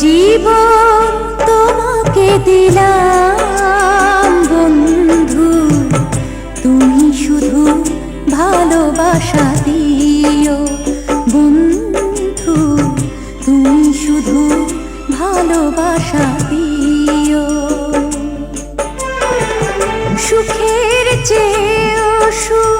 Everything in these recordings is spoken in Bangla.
জীবন তোমাকে দিলাম, বন্ধু। তুমি শুধু ভালোবাসা দিও, বন্ধু। তুমি শুধু ভালোবাসা দিও। সুখের চেয়ে অসুখ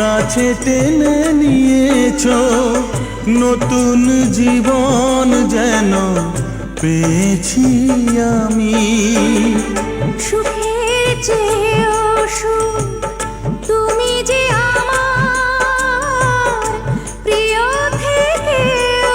কাছে টেনে নিয়েছ, নতুন জীবন যেন পেয়েছি আমি। সুখের চেয়েও তুমি যে আমার, প্রিয় থেকেও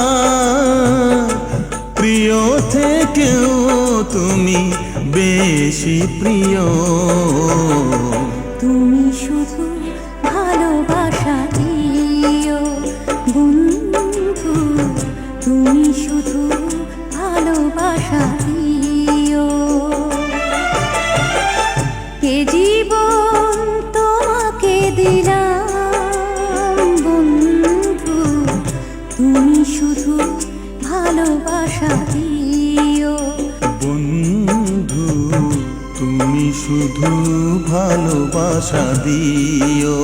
বেশি প্রিয়। শুধু ভালোবাসা দিও।